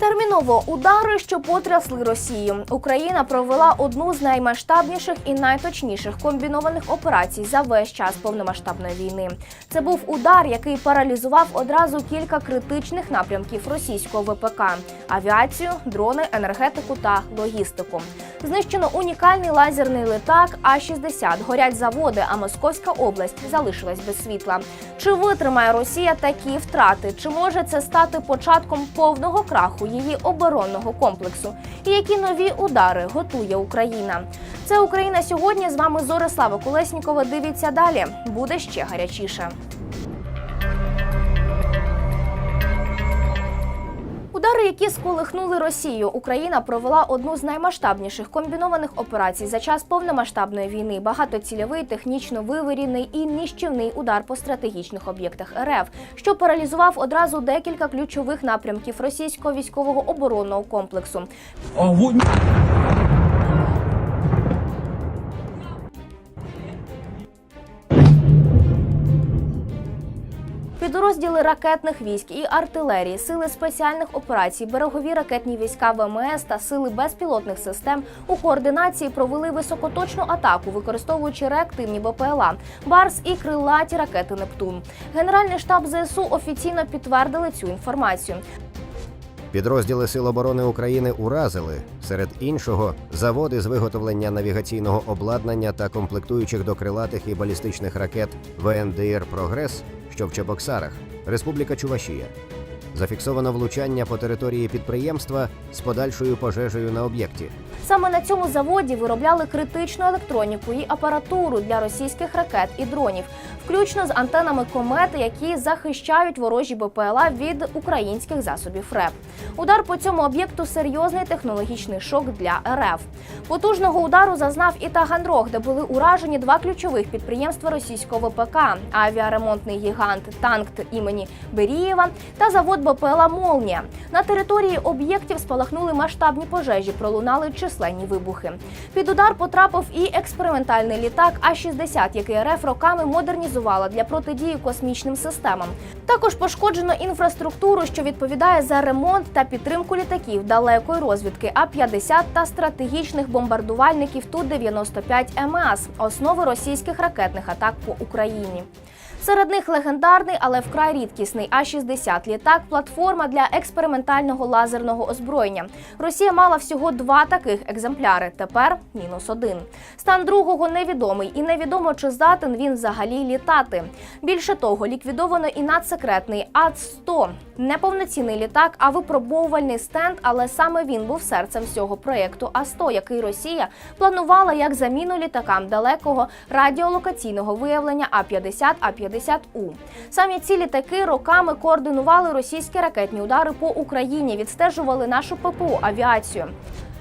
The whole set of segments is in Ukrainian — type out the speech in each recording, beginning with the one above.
Терміново удари, що потрясли Росію. Україна провела одну з наймасштабніших і найточніших комбінованих операцій за весь час повномасштабної війни. Це був удар, який паралізував одразу кілька критичних напрямків російського ВПК: авіацію, дрони, енергетику та логістику. Знищено унікальний лазерний літак А-60, горять заводи, а Московська область залишилась без світла. Чи витримає Росія такі втрати? Чи може це стати початком повного краху її оборонного комплексу? І які нові удари готує Україна? Це Україна сьогодні. З вами Зорислава Колеснікова. Дивіться далі. Буде ще гарячіше. Удари, які сколихнули Росію, Україна провела одну з наймасштабніших комбінованих операцій за час повномасштабної війни. Багатоцільовий, технічно вивірений і нищівний удар по стратегічних об'єктах РФ, що паралізував одразу декілька ключових напрямків російського військового оборонного комплексу. Огонь! Підрозділи ракетних військ і артилерії, сили спеціальних операцій, берегові ракетні війська ВМС та сили безпілотних систем у координації провели високоточну атаку, використовуючи реактивні БПЛА, Барс і крилаті ракети Нептун. Генеральний штаб ЗСУ офіційно підтвердили цю інформацію. Підрозділи Сил оборони України уразили серед іншого заводи з виготовлення навігаційного обладнання та комплектуючих до крилатих і балістичних ракет ВНДР Прогрес, що в Чебоксарах, Республіка Чувашія. Зафіксовано влучання по території підприємства з подальшою пожежею на об'єкті. Саме на цьому заводі виробляли критичну електроніку і апаратуру для російських ракет і дронів, включно з антенами комети, які захищають ворожі БПЛА від українських засобів РЕП. Удар по цьому об'єкту серйозний технологічний шок для РФ. Потужного удару зазнав і Таганрог, де були уражені два ключових підприємства російського ВПК – авіаремонтний гігант Танкт імені Берієва та завод БПЛА Молнія. На території об'єктів спалахнули масштабні пожежі, пролунали численні вибухи. Під удар потрапив і експериментальний літак А-60, який РФ роками модернізувала для протидії космічним системам. Також пошкоджено інфраструктуру, що відповідає за ремонт та підтримку літаків далекої розвідки А-50 та стратегічних бомбардувальників Ту-95 МАС, основи російських ракетних атак по Україні. Серед них легендарний, але вкрай рідкісний А-60 літак, платформа для експериментального лазерного озброєння. Росія мала всього два таких екземпляри. Тепер мінус один. Стан другого невідомий, і невідомо, чи здатен він взагалі літати. Більше того, ліквідовано і надсекретний АЦ-100. неповноцінний літак, а випробовувальний стенд. Але саме він був серцем всього проєкту А-100, який Росія планувала як заміну літакам далекого радіолокаційного виявлення А-50, А-50У. Самі ці літаки роками координували російські ракетні удари по Україні, відстежували нашу ППО авіацію.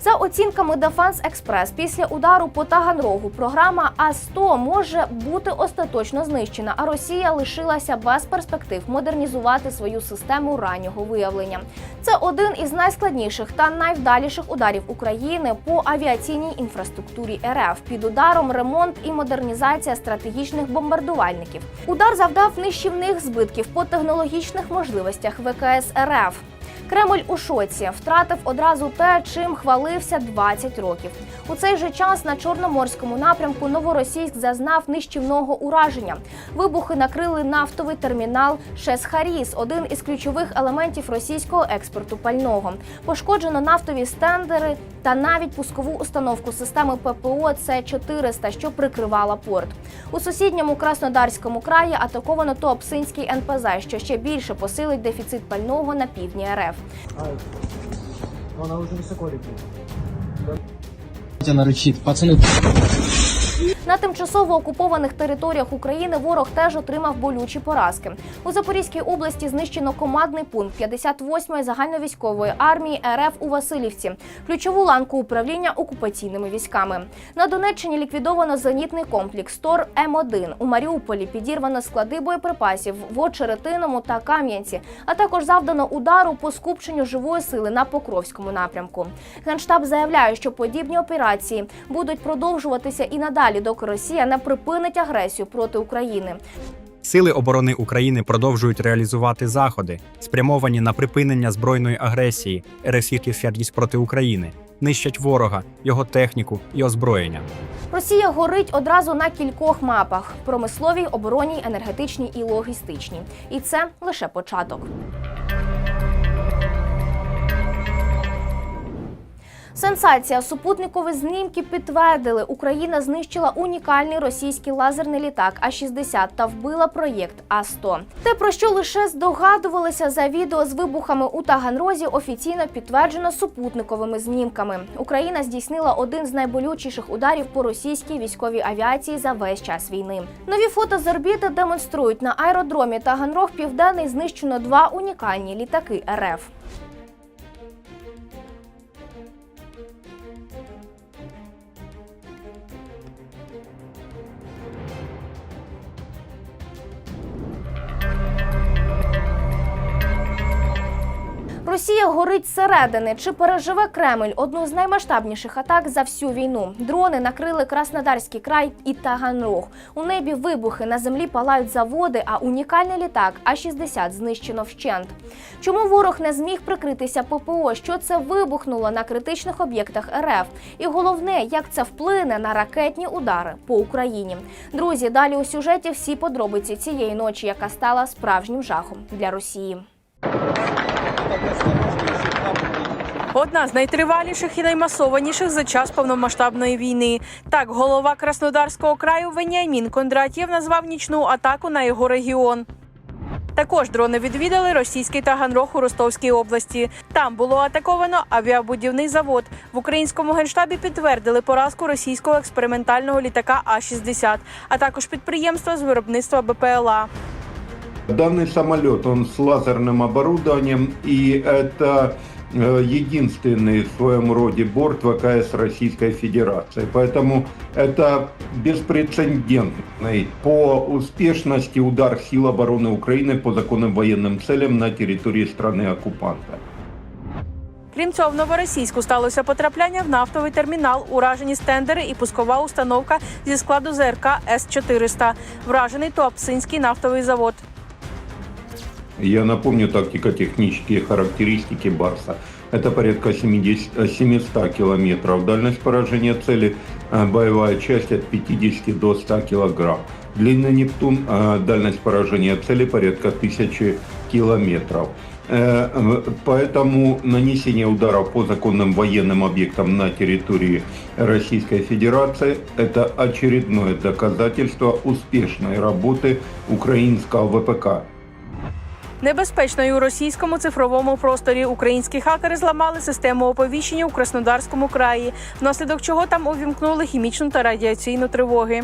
За оцінками Defense Express, після удару по Таганрогу програма А-100 може бути остаточно знищена, а Росія лишилася без перспектив модернізувати свою систему раннього виявлення. Це один із найскладніших та найвдаліших ударів України по авіаційній інфраструктурі РФ. Під ударом ремонт і модернізація стратегічних бомбардувальників. Удар завдав нищівних збитків по технологічних можливостях ВКС РФ. Кремль у шоці втратив одразу те, чим хвалився 20 років. У цей же час на чорноморському напрямку Новоросійськ зазнав нищівного ураження. Вибухи накрили нафтовий термінал Шесхаріс, один із ключових елементів російського експорту пального. Пошкоджено нафтові стендери та навіть пускову установку системи ППО С-400, що прикривала порт. У сусідньому Краснодарському краї атаковано Туапсинський НПЗ, що ще більше посилить дефіцит пального на півдні РФ. Ай. Она уже высоко Она. Пацаны, На тимчасово окупованих територіях України ворог теж отримав болючі поразки. У Запорізькій області знищено командний пункт 58-ї загальновійськової армії РФ у Васильівці, ключову ланку управління окупаційними військами. На Донеччині ліквідовано зенітний комплекс Тор М1. У Маріуполі підірвано склади боєприпасів в Очеретиному та Кам'янці, а також завдано удару по скупченню живої сили на Покровському напрямку. Генштаб заявляє, що подібні операції будуть продовжуватися і надалі, доки Росія не припинить агресію проти України. Сили оборони України продовжують реалізувати заходи, спрямовані на припинення збройної агресії РФ проти України, нищать ворога, його техніку і озброєння. Росія горить одразу на кількох мапах: промисловій, оборонній, енергетичній і логістичній. І це лише початок. Сенсація. Супутникові знімки підтвердили, Україна знищила унікальний російський лазерний літак А-60 та вбила проєкт А-100. Те, про що лише здогадувалися за відео з вибухами у Таганрозі, офіційно підтверджено супутниковими знімками. Україна здійснила один з найболючіших ударів по російській військовій авіації за весь час війни. Нові фото з орбіти демонструють на аеродромі Таганрог Південний знищено два унікальні літаки РФ. Росія горить зсередини. Чи переживе Кремль одну з наймасштабніших атак за всю війну? Дрони накрили Краснодарський край і Таганрог. У небі вибухи на землі палають заводи, а унікальний літак А-60 знищено вщент. Чому ворог не зміг прикритися ППО? Що це вибухнуло на критичних об'єктах РФ? І головне, як це вплине на ракетні удари по Україні? Друзі, далі у сюжеті всі подробиці цієї ночі, яка стала справжнім жахом для Росії. Одна з найтриваліших і наймасованіших за час повномасштабної війни. Так, голова Краснодарського краю Веніамін Кондратєв назвав нічну атаку на його регіон. Також дрони відвідали російський Таганрог у Ростовській області. Там було атаковано авіабудівний завод. В українському генштабі підтвердили поразку російського експериментального літака А-60, а також підприємства з виробництва БПЛА. Данный самолет, он с лазерным оборудованием, и это э, единственный в своем роде борт ВКС Российской Федерации. Поэтому это беспрецедентный по успешности удар сил обороны Украины по законным военным целям на территории страны-оккупанта. Крім цього, в новоросійську сталося потрапляння в нафтовий термінал, уражені стендери і пускова установка зі складу ЗРК С-400. Вражений Туапсинський нафтовий завод. Я напомню тактико-технические характеристики Барса. Это порядка 70, э, 700 километров. Дальность поражения цели э, боевая часть от 50 до 100 килограмм. Длинный Нептун, э, дальность поражения цели порядка 1000 километров. Э, Поэтому нанесение ударов по законным военным объектам на территории Российской Федерации – это очередное доказательство успешной работы украинского ВПК. Небезпечною у російському цифровому просторі українські хакери зламали систему оповіщення у Краснодарському краї, внаслідок чого там увімкнули хімічну та радіаційну тривоги.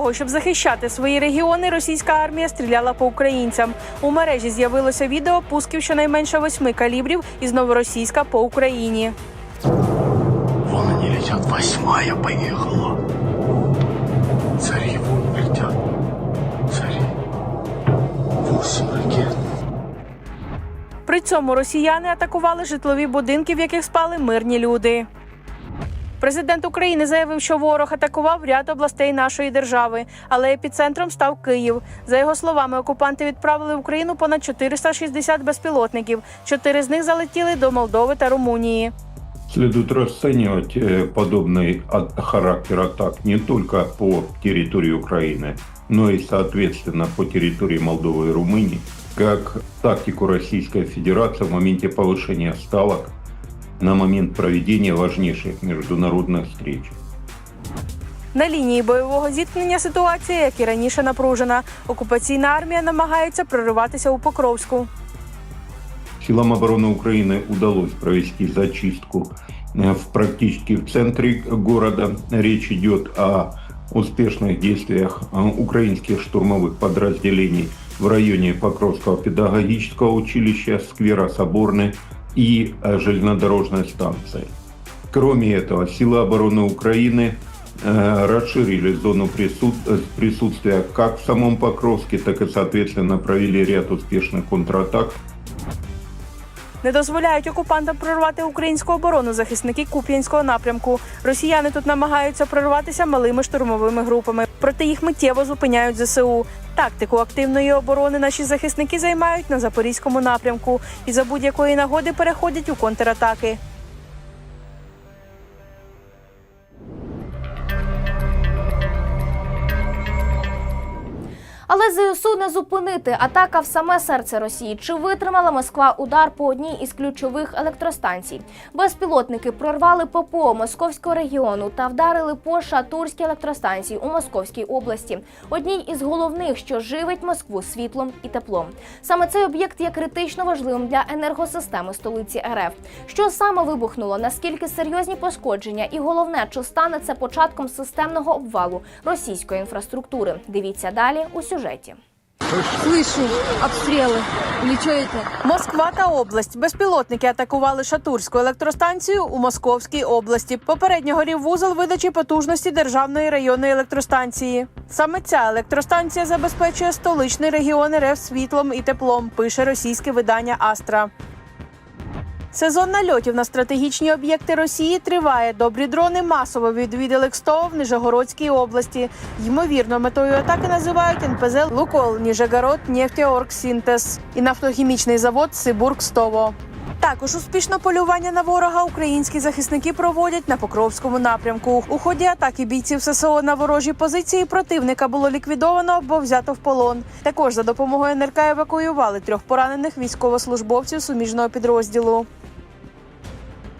Того, щоб захищати свої регіони, російська армія стріляла по українцям. У мережі з'явилося відео пусків щонайменше восьми калібрів із новоросійська по Україні. Вон они летят, восьмая поехала. Цари вон летят. Цари. Восемь ракет. При цьому росіяни атакували житлові будинки, в яких спали мирні люди. Президент України заявив, що ворог атакував ряд областей нашої держави, але епіцентром став Київ. За його словами, окупанти відправили в Україну понад 460 безпілотників. Чотири з них залетіли до Молдови та Румунії. Следует расценивать э, подобный от- характер атак не только по территории Украины, но и, соответственно, по территории Молдовы и Румынии, как тактику Российской Федерации в моменте повышения ставок на момент проведения важнейших международных встреч. На лінії бойового зіткнення ситуація, як і раніше, напружена. Окупаційна армія намагається прориватися у Покровську. Силам обороны Украины удалось провести зачистку э, в практически в центре города. Речь идет о успешных действиях э, украинских штурмовых подразделений в районе Покровского педагогического училища, сквера Соборный и э, железнодорожной станции. Кроме этого, силы обороны Украины э, расширили зону присут- э, присутствия как в самом Покровске, так и, соответственно, провели ряд успешных контратак Не дозволяють окупантам прорвати українську оборону захисники Куп'янського напрямку. Росіяни тут намагаються прорватися малими штурмовими групами, проте їх миттєво зупиняють ЗСУ. Тактику активної оборони наші захисники займають на запорізькому напрямку і за будь-якої нагоди переходять у контратаки. ЗСУ не зупинити. Атака в саме серце Росії. Чи витримала Москва удар по одній із ключових електростанцій? Безпілотники прорвали ППО Московського регіону та вдарили по Шатурській електростанції у Московській області, одній із головних, що живить Москву світлом і теплом. Саме цей об'єкт є критично важливим для енергосистеми столиці РФ. Що саме вибухнуло? Наскільки серйозні пошкодження? І головне, чи стане це початком системного обвалу російської інфраструктури? Дивіться далі у сюжеті Слышу обстрелы. Или что это? Москва та область. Безпілотники атакували Шатурську електростанцію у Московській області. Попередньо горів вузол видачі потужності державної районної електростанції. Саме ця електростанція забезпечує столичний регіон РФ світлом і теплом. Пише російське видання Астра. Сезон нальотів на стратегічні об'єкти Росії триває. Добрі дрони масово відвідали Кстово в Нижегородській області. Ймовірно, метою атаки називають НПЗ Лукол Ніжегород Нефтеоргсінтез і нафтохімічний завод Сибург-Стово. Також успішно полювання на ворога українські захисники проводять на Покровському напрямку. У ході атаки бійців ССО на ворожі позиції противника було ліквідовано або взято в полон. Також за допомогою НРК евакуювали трьох поранених військовослужбовців суміжного підрозділу.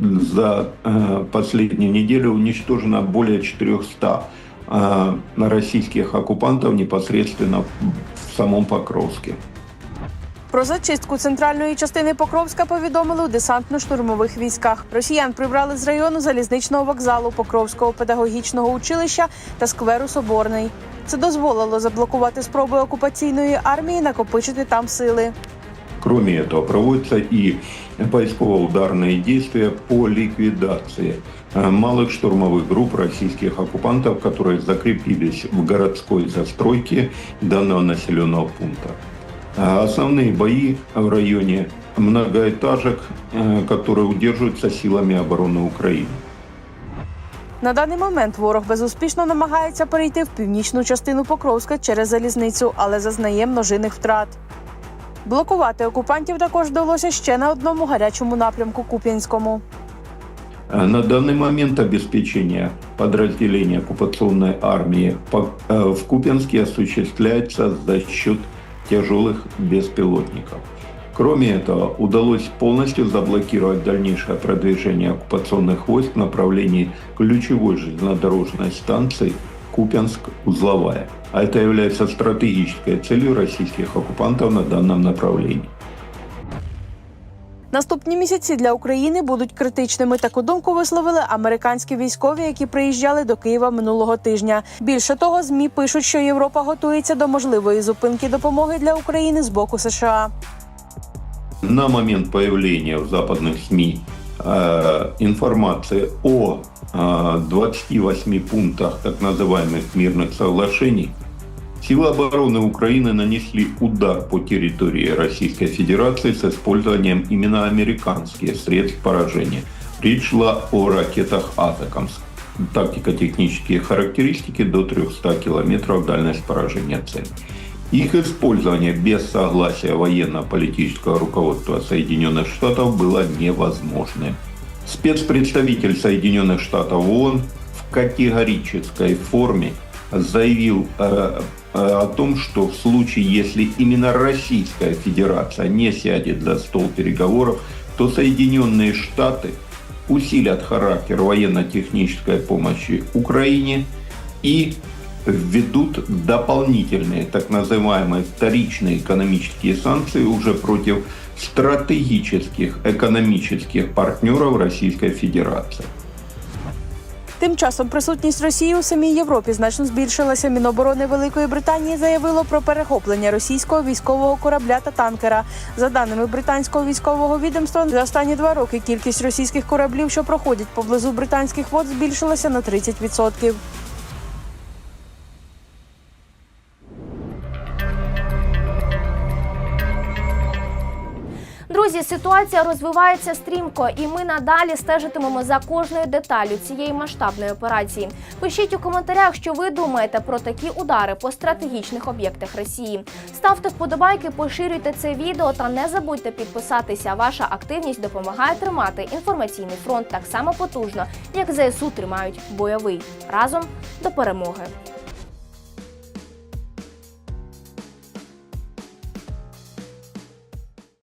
За э, последнюю неделю уничтожено более 400 э, российских оккупантов непосредственно в самом Покровске. Про зачистку центральної частини Покровська повідомили у десантно-штурмових військах. Росіян прибрали з району залізничного вокзалу Покровського педагогічного училища та скверу Соборний. Це дозволило заблокувати спроби окупаційної армії накопичити там сили. Кроме этого, проводятся и поисково-ударные действия по ликвидации э, малых штурмовых групп российских оккупантов, которые закрепились в городской застройке данного населенного пункта. А Основные бои в районе многоэтажек, э, которые удерживаются силами обороны Украины. На даний момент ворог безуспішно намагається перейти в північну частину Покровська через залізницю, але зазнає множинних втрат. Блокувати окупантів також вдалося ще на одному гарячому напрямку Куп'янському. Э, На данный момент обеспечение подразделения оккупационной армии по- э, в Купянске осуществляется за счет тяжелых беспилотников. Кроме этого, удалось полностью заблокировать дальнейшее продвижение оккупационных войск в направлении ключевой железнодорожной станции Купянск-Узловая. А это является стратегической целью российских оккупантов на данном направлении. Наступні місяці для України будуть критичними. Таку думку висловили американські військові, які приїжджали до Києва минулого тижня. Більше того, змі пишуть, що Європа готується до можливої зупинки допомоги для України з боку США. На момент появления в западных СМИ э, информации о э, 28 пунктах так называемых мирных соглашений, силы обороны Украины нанесли удар по территории Российской Федерации с использованием именно американских средств поражения. Речь шла о ракетах «Атакамс». Тактико-технические характеристики до 300 километров дальность поражения цели. Их использование без согласия военно-политического руководства Соединенных Штатов было невозможным. Спецпредставитель Соединенных Штатов ООН в категорической форме заявил э, о том, что в случае, если именно Российская Федерация не сядет за стол переговоров, то Соединенные Штаты усилят характер военно-технической помощи Украине и введут дополнительные так называемые вторичные экономические санкции уже против стратегических экономических партнеров Российской Федерации. Тим часом присутність Росії у самій Європі значно збільшилася. Міноборони Великої Британії заявило про перехоплення російського військового корабля та танкера. За даними британського військового відомства, за останні два роки кількість російських кораблів, що проходять поблизу британських вод, збільшилася на 30%. Друзі, ситуація розвивається стрімко, і ми надалі стежитимемо за кожною деталю цієї масштабної операції. Пишіть у коментарях, що ви думаєте про такі удари по стратегічних об'єктах Росії. Ставте вподобайки, поширюйте це відео та не забудьте підписатися. Ваша активність допомагає тримати інформаційний фронт так само потужно, як ЗСУ тримають бойовий. Разом до перемоги.